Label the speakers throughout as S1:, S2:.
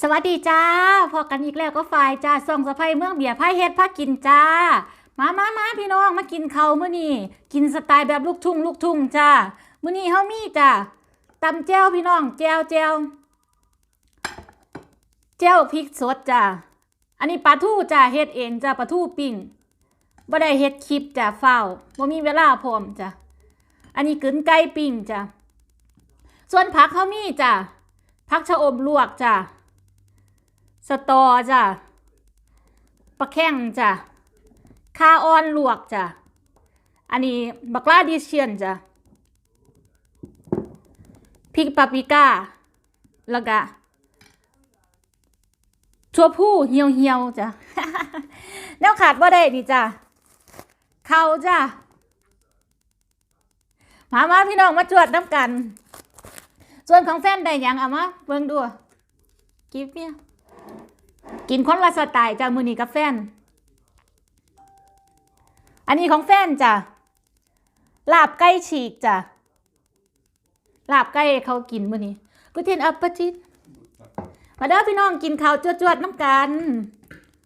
S1: สวัสดีจ้าพอกันอีกแล้วก็ฝ่ายจ้าส่องสะพายเมืองเบียร์พายเฮ็ดพากินจ้า มามามาพี่น้องมากินเขาวมื้อนี้กินสไตล์แบบลูกทุ่งลูกทุ่งจ้าเมื้อนี้เฮามีจ้าตำแจ่วพี่น้องแจ่วแจ่วแจ่วพริกสดจ้าอันนี้ปลาทูจ้าเฮ็ดเองจ้าปลาทูปิ้งบ่ได้เฮ็ดคลิปจ้าเฝ้าบ่มีเวลาพร้อมจ้าอันนี้กึนไก่ปิ้งจ้าส่วนผักเฮามีจ้าผักชะอมลวกจ้า สตอจ้ะปลาแข้งจ้ะคาออนลวกจ้ะอันนี้บักลาดิเชียนจ้ะพริกปาปริก้าแล้วก็ชัวผู้เหี่ยวเหี่ยวจ้ะแนวขาดว่าได้ดีจ้ะเขาจ้ะมามาพี่น้องมาจวดน้ำกัน ส่วนของแฟนได้หยังเอามาเบิ่งดูกิฟเนี่ย กินคนละสไตล์จ้ามือนี้กับแฟน อันนี้ของแฟนจ้ะลาบไก่ฉีกจ้ะลาบไก่เขากินมือนี้กูเทนอัปปะจิตมาเด้อพี่น้องกินข้าวจวดๆน้ำกัน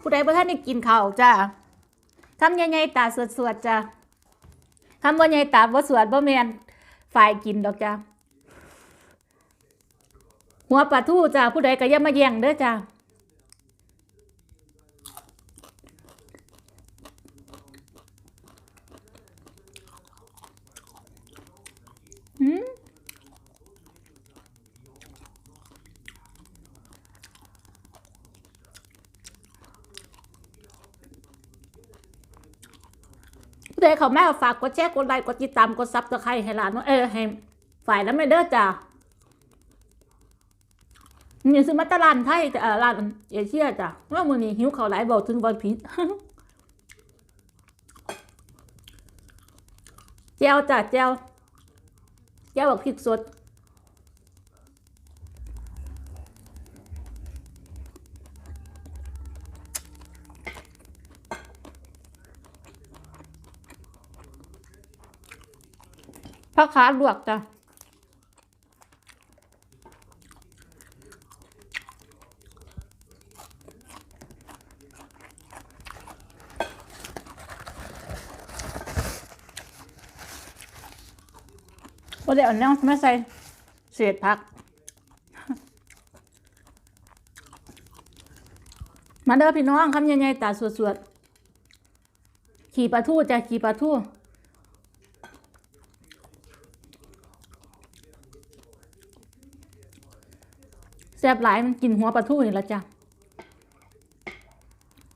S1: ผู้ใดบ่ท่านได้กินข้าวจ้ะคำใหญ่ๆตาสวดๆจ้ะคำบ่ใหญ่ตาบ่สวดบ่แมนฝ่ายกินดอกจ้ะหัวปลาทูจ้ะผู้ใดก็อย่ามาแย่งเด้อจ้ะ หืม ผู้ใดเขาแม่ฝากกดแชร์กดไลค์กดติดตามกดซับสไคร้ให้หลานว่าเออให้ฝ่ายแล้วไม่เด้อจ้ะนี่ซื้อมาตลาดไทยจ้ะเอ่อร้านเอเชียจ้ะว่ามือนี้หิวเขาหลายบอกถึงบอลผิดเจียวจ้ะเจียวแก้วบอกพริกสด ผักขาลวกจ้ะว่าเดี๋ยวเอาแนวมาใส่เศษผัก มาเด้อพี่น้องคำใหญ่ๆตาสวดๆ ขี่ปลาทูจ้ะขี่ปลาทู แซ่บหลายมันกินหัวปลาทูนี่ละจ้ะ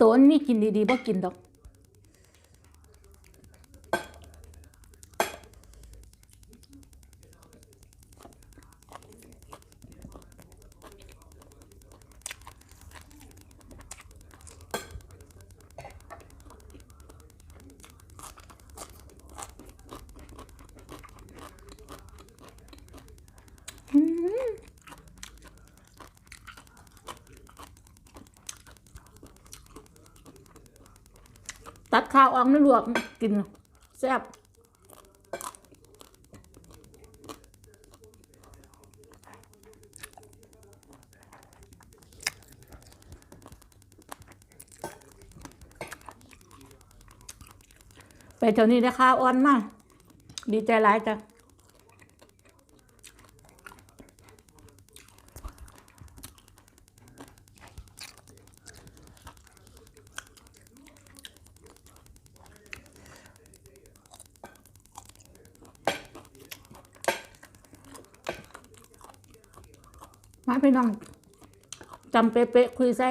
S1: ตัวนี้กินดีๆบ่กินดอก ตัดข้าวออกนี่ลวกกินแซ่บไปแถวนี้ได้ข้าวอ้อนมาก ดีใจหลายจ้ะ มาพี่น้องจำเป๊ะๆคุยใส่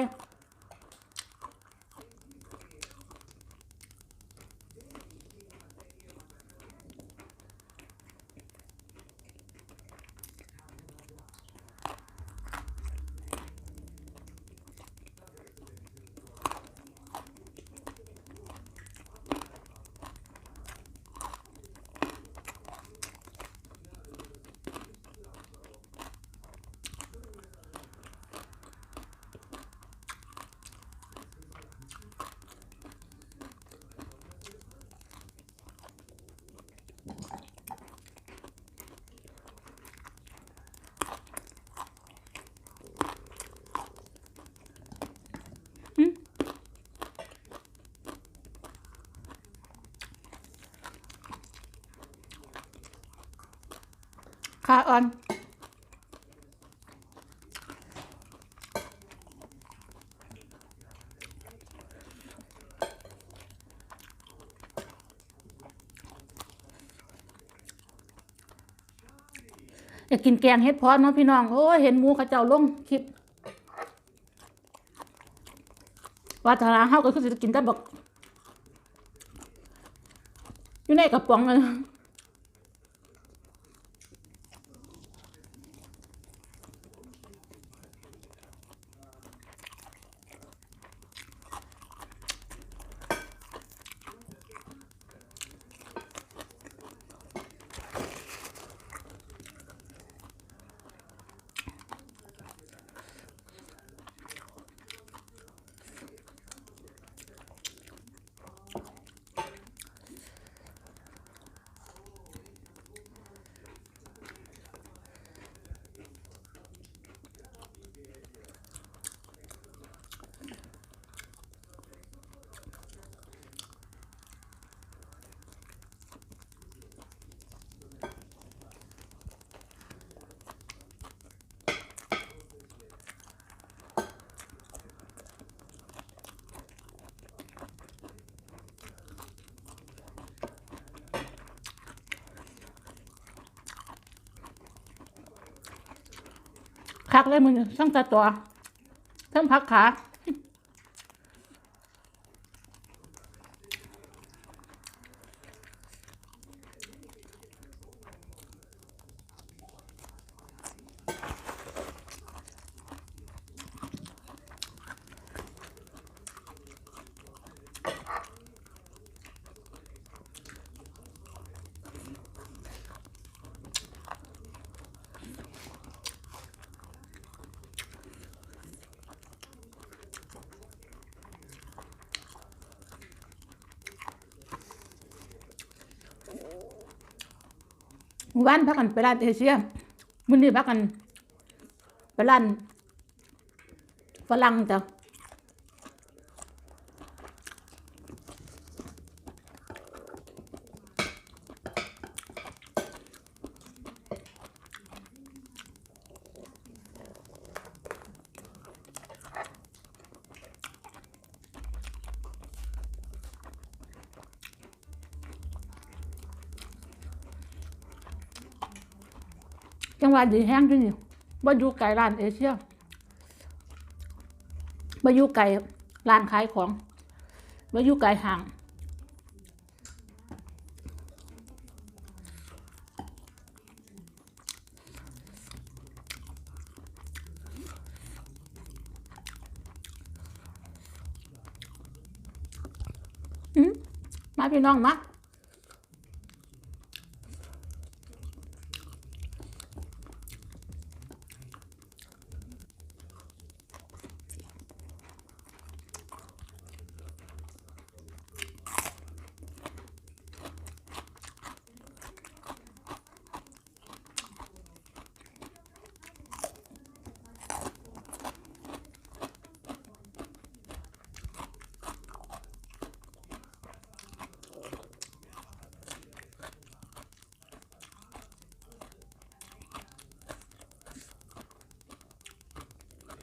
S1: ขาออนอยากกินแกงเฮ็ดพอดเนาะพี่น้อง โอ้ยเห็นหมูเขาเจ้าลงคลิปว่าทาราเฮาก็คือสิกินแต่บักอยู่ในกระป๋องเลย คักเลยมึงช่างตาตัวเทั้งพักขา หมู่บ้านพักกันไปร้านเอเชียมื้อนี้พักกันไปร้านฝรั่งจ้ะ จังหวัดดีแห้งที่นี่บ่อยู่ไกลร้านเอเชียบ่อยู่ไกลร้านขายของบ่อยู่ไกลห้างอืมมาพี่น้องมา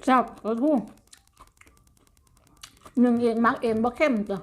S1: จับกระทู้หนึ่งเองมักเองบ่เข้มจ้ะ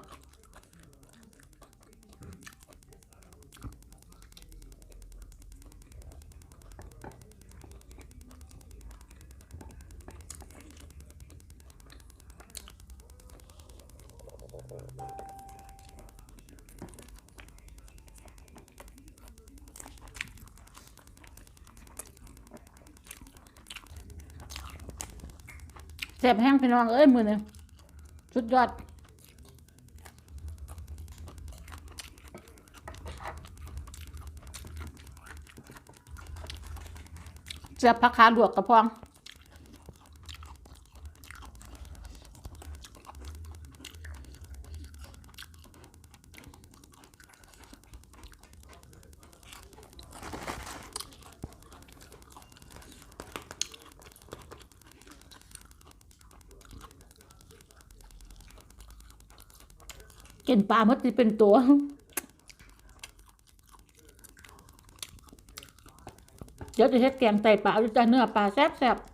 S1: แซ่บแห้งพี่น้องเอ้ยมือนี่สุดยอดแซ่บผักขาลวกกระพอง กินปลาเมื่อตีเป็นตัว เดี๋ยวจะเฮ็ดแกงไตปลาด้วยจ้ะเนื้อปลาแซ่บๆ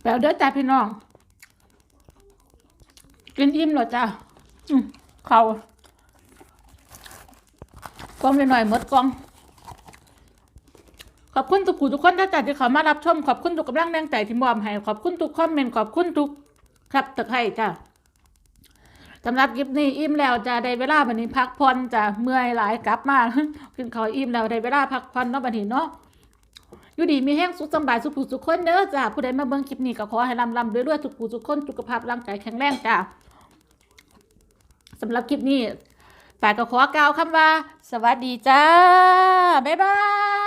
S1: แปลเด้อจ้าพี่น้อง กินอิ่มหรอจ้าเขากล้องไปหน่อยหมดกล้อง ขอบคุณทุกผู้ทุกคนที่จัดที่เขามารับชม ขอบคุณทุกกำลังแรงใจที่มอบให้ ขอบคุณทุกคอมเมนต์ ขอบคุณทุกครับตะไคร่จ้าสำหรับคลิปนี้อิ่มแล้วจะได้เวลาวันนี้พักผ่อนจะเมื่อยหลายกลับมากินข้าวอิ่มแล้วได้เวลาพักผ่อนเนาะบัดนี้เนาะ อยู่ดีมีแห้งสุขสำบายสุขผู้สุขคนเด้อจ้าผู้ใดมาเบิ่งคลิปนี้ก็ขอให้ลำลำรวยด้วยๆทุกผู้ทุกคนสุขภาพร่างกายแข็งแรงจ้าสำหรับคลิปนี้ฝ่ายก็ขอกล่าวคำว่า สวัสดีจ้า บ๊ายบาย